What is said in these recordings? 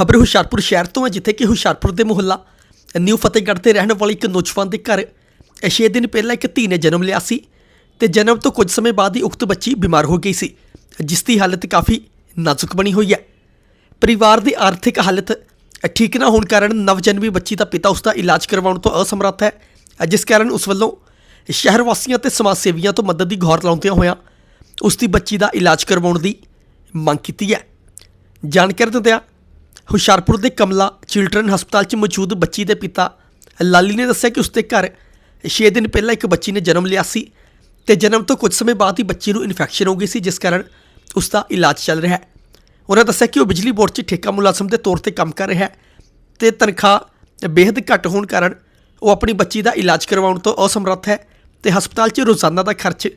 ਖਬਰ ਹੁਸ਼ਿਆਰਪੁਰ ਸ਼ਹਿਰ ਤੋਂ ਹੈ, ਜਿੱਥੇ ਕਿ ਹੁਸ਼ਿਆਰਪੁਰ ਦੇ ਮੁਹੱਲਾ, ਨਿਊ ਫਤਿਹਗੜ੍ਹ ਦੇ ਰਹਿਣ ਵਾਲੇ ਇੱਕ ਨੌਜਵਾਨ ਦੇ ਘਰ 6 ਦਿਨ ਪਹਿਲਾਂ ਇੱਕ ਧੀ ਨੇ ਜਨਮ ਲਿਆ ਸੀ ਤੇ ਜਨਮ ਤੋਂ ਕੁਝ ਸਮੇਂ ਬਾਅਦ ਹੀ ਉਕਤ ਬੱਚੀ ਬਿਮਾਰ ਹੋ ਗਈ ਸੀ, ਜਿਸ ਦੀ ਹਾਲਤ ਕਾਫੀ ਨਾਜ਼ੁਕ ਬਣੀ ਹੋਈ ਹੈ। ਪਰਿਵਾਰ ਦੀ ਆਰਥਿਕ ਹਾਲਤ ਠੀਕ ਨਾ ਹੋਣ ਕਾਰਨ ਨਵਜਨਮੀ ਬੱਚੀ ਦਾ ਪਿਤਾ ਉਸ ਦਾ ਇਲਾਜ ਕਰਵਾਉਣ ਤੋਂ ਅਸਮਰੱਥ ਹੈ, ਜਿਸ ਕਾਰਨ ਉਸ ਵੱਲੋਂ ਸ਼ਹਿਰ ਵਾਸੀਆਂ ਤੇ ਸਮਾਜ ਸੇਵੀਆਂ ਤੋਂ ਮਦਦ ਦੀ ਗੁਹਾਰ ਲਾਉਂਦਿਆਂ ਹੋਇਆਂ ਉਸ ਦੀ ਬੱਚੀ ਦਾ ਇਲਾਜ ਕਰਵਾਉਣ ਦੀ ਮੰਗ ਕੀਤੀ ਹੈ। ਜਾਣਕਾਰੀ ਦਿੰਦਿਆਂ ਹੁਸ਼ਿਆਰਪੁਰ ਦੇ ਕਮਲਾ ਚਿਲਡਰਨ ਹਸਪਤਾਲ 'ਚ ਮੌਜੂਦ ਬੱਚੀ ਦੇ ਪਿਤਾ ਲਾਲੀ ਨੇ ਦੱਸਿਆ ਕਿ ਉਸਦੇ ਘਰ 6 ਦਿਨ ਪਹਿਲਾਂ ਇੱਕ ਬੱਚੀ ਨੇ ਜਨਮ ਲਿਆ ਸੀ ਤੇ ਜਨਮ ਤੋਂ ਕੁਝ ਸਮੇਂ ਬਾਅਦ ਹੀ ਬੱਚੀ ਨੂੰ ਇਨਫੈਕਸ਼ਨ ਹੋ ਗਈ ਸੀ, ਜਿਸ ਕਾਰਨ ਉਸ ਦਾ ਇਲਾਜ ਚੱਲ ਰਿਹਾ ਹੈ। ਉਹਨਾਂ ਦੱਸਿਆ ਕਿ ਉਹ ਬਿਜਲੀ ਬੋਰਡ 'ਚ ਠੇਕਾ ਮੁਲਾਜ਼ਮ ਦੇ ਤੌਰ ਤੇ ਕੰਮ ਕਰ ਰਿਹਾ ਹੈ ਤੇ ਤਨਖਾਹ ਬੇहद ਘੱਟ ਹੋਣ ਕਾਰਨ ਉਹ ਆਪਣੀ ਬੱਚੀ ਦਾ ਇਲਾਜ ਕਰਵਾਉਣ ਤੋਂ ਅਸਮਰੱਥ ਹੈ ਤੇ ਹਸਪਤਾਲ 'ਚ ਰੋਜ਼ਾਨਾ ਦਾ ਖਰਚ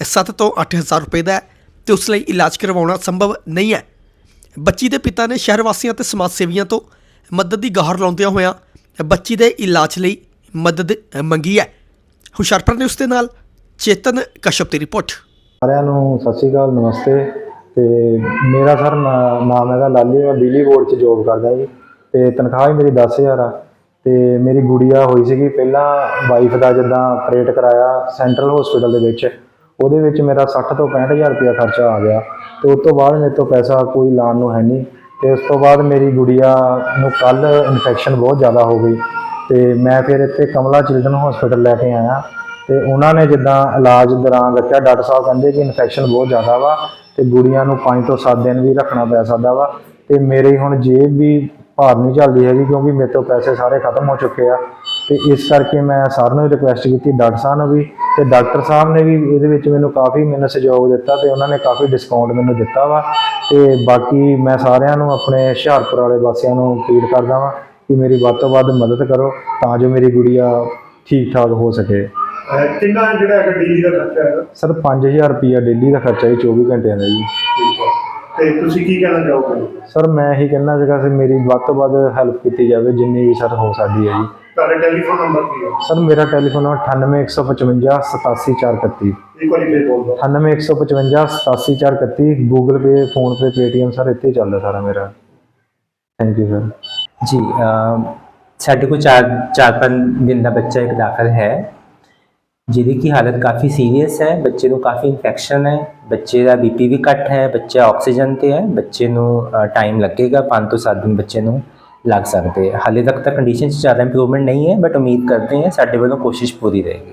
7 ਤੋਂ 8000 ਰੁਪਏ ਦਾ ਹੈ ਤੇ ਉਸ ਲਈ ਇਲਾਜ ਕਰਵਾਉਣਾ ਸੰਭਵ ਨਹੀਂ ਹੈ। ਬੱਚੀ ਦੇ ਪਿਤਾ ਨੇ ਸ਼ਹਿਰ ਵਾਸੀਆਂ ਤੇ ਸਮਾਜ ਸੇਵੀਆਂ ਤੋਂ ਮਦਦ ਦੀ ਗੁਹਾਰ ਲਾਉਂਦਿਆਂ ਹੋਇਆਂ ਬੱਚੀ ਦੇ ਇਲਾਜ ਲਈ ਮਦਦ ਮੰਗੀ ਹੈ। ਹੁਸ਼ਿਆਰਪੁਰ ਨੇ ਉਸ ਦੇ ਨਾਲ ਚੇਤਨ ਕਸ਼ਪ ਦੀ ਰਿਪੋਰਟ। ਸਾਰਿਆਂ ਨੂੰ ਸਤਿ ਸ਼੍ਰੀ ਅਕਾਲ, ਨਮਸਤੇ। ਤੇ ਮੇਰਾ ਸਰ ਨਾ- ਨਾਮ ਹੈਗਾ ਲਾਲੀ, ਮੈਂ ਬਿਜਲੀ ਬੋਰਡ 'ਚ ਜੋਬ ਕਰਦਾ ਜੀ। ਤੇ ਤਨਖਾਹ ਹੀ ਮੇਰੀ 10000 ਆ। ਤੇ ਮੇਰੀ ਗੁੜੀਆ ਹੋਈ ਸੀਗੀ ਪਹਿਲਾਂ ਵਾਈਫ ਦਾ ਜਿੱਦਾਂ ਆਪਰੇਟ ਕਰਾਇਆ ਸੈਂਟਰਲ ਹਸਪੀਟਲ ਦੇ ਵਿੱਚ। ਉਹਦੇ ਵਿੱਚ ਮੇਰਾ 60 ਤੋਂ 65000 ਰੁਪਇਆ ਖਰਚਾ ਆ ਗਿਆ ਤੇ ਉਸ ਤੋਂ ਬਾਅਦ ਮੇਰੇ ਤੋਂ ਪੈਸਾ ਕੋਈ ਲਾਣ ਨੂੰ ਹੈ ਨਹੀਂ ਤੇ ਉਸ ਤੋਂ ਬਾਅਦ ਮੇਰੀ ਗੁੜੀਆ ਨੂੰ ਕੱਲ ਇਨਫੈਕਸ਼ਨ ਬਹੁਤ ਜ਼ਿਆਦਾ ਹੋ ਗਈ ਤੇ ਮੈਂ ਫਿਰ ਇੱਥੇ ਕਮਲਾ ਚਿਲਡਰਨ ਹਸਪੀਟਲ ਲੈ ਕੇ ਆਇਆ ਤੇ ਉਹਨਾਂ ਨੇ ਜਿੱਦਾਂ ਇਲਾਜ ਦੌਰਾਨ ਰੱਖਿਆ ਡਾਕਟਰ ਸਾਹਿਬ ਕਹਿੰਦੇ ਕਿ ਇਨਫੈਕਸ਼ਨ ਬਹੁਤ ਜ਼ਿਆਦਾ ਵਾ ਤੇ ਗੁੜੀਆਂ ਨੂੰ 5 ਤੋਂ 7 ਦਿਨ ਵੀ ਰੱਖਣਾ ਪੈ ਸਕਦਾ ਵਾ ਤੇ ਮੇਰੀ ਹੁਣ ਜੇਬ ਵੀ ਭਾਰ ਨਹੀਂ ਚੱਲਦੀ ਹੈਗੀ ਕਿਉਂਕਿ ਮੇਰੇ ਤੋਂ ਪੈਸੇ ਸਾਰੇ ਖਤਮ ਹੋ ਚੁੱਕੇ ਆ। ਤੇ ਇਸ ਕਰਕੇ ਮੈਂ ਸਾਰਿਆਂ ਨੂੰ ਰਿਕੁਐਸਟ ਕੀਤੀ ਡਾਕਟਰ ਸਾਹਿਬ ਨੂੰ ਵੀ ਤੇ ਡਾਕਟਰ ਸਾਹਿਬ ਨੇ ਵੀ ਇਹਦੇ ਵਿੱਚ ਮੈਨੂੰ ਕਾਫੀ ਮੈਨੂੰ ਸਹਿਯੋਗ ਦਿੱਤਾ ਤੇ ਉਹਨਾਂ ਨੇ ਕਾਫੀ ਡਿਸਕਾਊਂਟ ਮੈਨੂੰ ਦਿੱਤਾ ਵਾ ਤੇ ਬਾਕੀ ਮੈਂ ਸਾਰਿਆਂ ਨੂੰ ਆਪਣੇ ਹੁਸ਼ਿਆਰਪੁਰ ਵਾਲੇ ਵਾਸੀਆਂ ਨੂੰ ਅਪੀਲ ਕਰਦਾ ਵਾਂ ਕਿ ਮੇਰੀ ਵੱਧ ਤੋਂ ਵੱਧ ਮਦਦ ਕਰੋ ਤਾਂ ਜੋ ਮੇਰੀ ਗੁੜੀਆ ਠੀਕ ਠਾਕ ਹੋ ਸਕੇ। ਕਿੰਨਾ ਜਿਹੜਾ ਹੈਗਾ ਡੇਲੀ ਦਾ ਖਰਚਾ ਹੈਗਾ? ਸਰ 5000 ਰੁਪਿਆ ਡੇਲੀ ਦਾ ਖਰਚਾ ਹੈ 24 ਘੰਟਿਆਂ ਦਾ ਜੀ। ਤੇ ਤੁਸੀਂ ਕੀ ਕਹਿਣਾ ਚਾਹੋਗੇ? ਸਰ ਮੈਂ ਇਹੀ ਕਹਿਣਾ ਸੀਗਾ ਕਿ ਮੇਰੀ ਵੱਧ ਤੋਂ ਵੱਧ ਹੈਲਪ ਕੀਤੀ ਜਾਵੇ ਜਿੰਨੀ ਵੀ ਸਰ ਹੋ ਸਕਦੀ ਹੈ ਜੀ। ਤੁਹਾਡਾ ਟੈਲੀਫੋਨ ਨੰਬਰ ਕੀ ਹੈ ਸਰ ਮੇਰਾ ਟੈਲੀਫੋਨ ਨੰਬਰ 98155 87431 ਇੱਕ ਵਾਰੀ ਫੇਰ ਬੋਲ ਦਿਓ 98155 87431 Google Pay PhonePe Paytm sir ਇੱਥੇ ਹੀ ਚੱਲਦਾ ਸਾਰਾ ਮੇਰਾ। ਥੈਂਕ ਯੂ ਸਰ ਜੀ ਅਮ ਸਾਡੇ ਕੋਲ ਚਾਰ ਚਾਰ ਪੰਜ ਦਿਨ ਦਾ ਬੱਚਾ ਇੱਕ ਦਾਖਲ ਹੈ ਜਿਹਦੀ ਕੀ ਹਾਲਤ ਕਾਫੀ ਸੀਰੀਅਸ ਹੈ ਬੱਚੇ ਨੂੰ ਕਾਫੀ ਇਨਫੈਕਸ਼ਨ ਹੈ ਬੱਚੇ ਦਾ ਬੀਪੀ ਵੀ ਘੱਟ ਹੈ ਬੱਚਾ ਆਕਸੀਜਨ ਤੇ ਹੈ ਬੱਚੇ ਨੂੰ ਟਾਈਮ ਲੱਗੇਗਾ 5 ਤੋਂ 7 ਦਿਨ ਬੱਚੇ ਨੂੰ। ਲੱਗ ਸਕਦੇ। ਹੈ ਹਾਲੇ ਤੱਕ ਤਾਂ ਕੰਡੀਸ਼ਨ 'ਚ ਜ਼ਿਆਦਾ ਇੰਪਰੂਵਮੈਂਟ ਨਹੀਂ ਹੈ ਬਟ ਉਮੀਦ ਕਰਦੇ ਹਾਂ ਸਾਡੇ ਵੱਲੋਂ ਕੋਸ਼ਿਸ਼ ਪੂਰੀ ਰਹੇਗੀ।